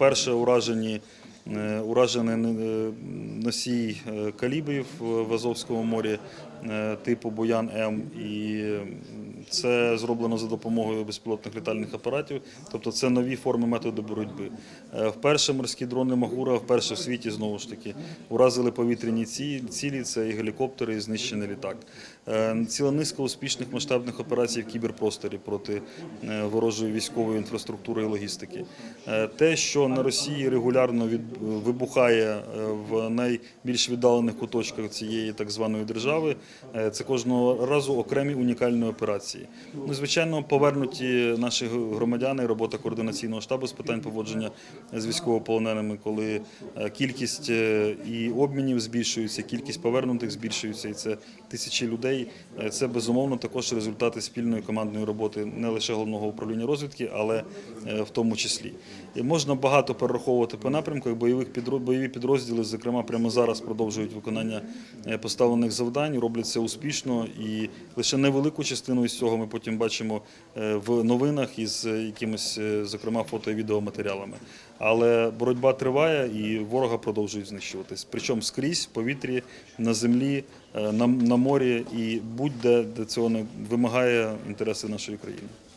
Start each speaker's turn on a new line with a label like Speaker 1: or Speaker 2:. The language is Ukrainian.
Speaker 1: Вперше уражені е, уражений е, носій е, калібрів в Азовському морі типу Боян М. І це зроблено за допомогою безпілотних літальних апаратів. Тобто це нові форми методу боротьби. Е, Вперше морські дрони Магура, вперше в світі знову ж таки уразили повітряні ці- цілі. Це і гелікоптери, і знищений літак. Е, Ціла низка успішних масштабних операцій в кіберпросторі проти е, ворожої військової інфраструктури і логістики. Те, що на Росії регулярно вибухає в найбільш віддалених куточках цієї так званої держави, це кожного разу окремі унікальні операції. Ну, звичайно, повернуті наші громадяни, робота координаційного штабу з питань поводження з військовополоненими, коли е, кількість е, і обмінів збільшується, кількість повернутих збільшується, і це тисячі людей. Е, Це безумовно також результати спільної командної роботи не лише головного управління розвідки, але в тому числі. І можна багато перераховувати по напрямках. Бойових бойові підрозділи, зокрема, прямо зараз продовжують виконання поставлених завдань, роблять це успішно, і лише невелику частину із цього ми потім бачимо е, в новинах із е, якимись, е, зокрема, фото і відеоматеріалами. Але боротьба триває і ворога продовжують знищуватись. Причому скрізь, в повітрі, на землі, на морі і будь-де, де цього не вимагає інтереси нашої країни.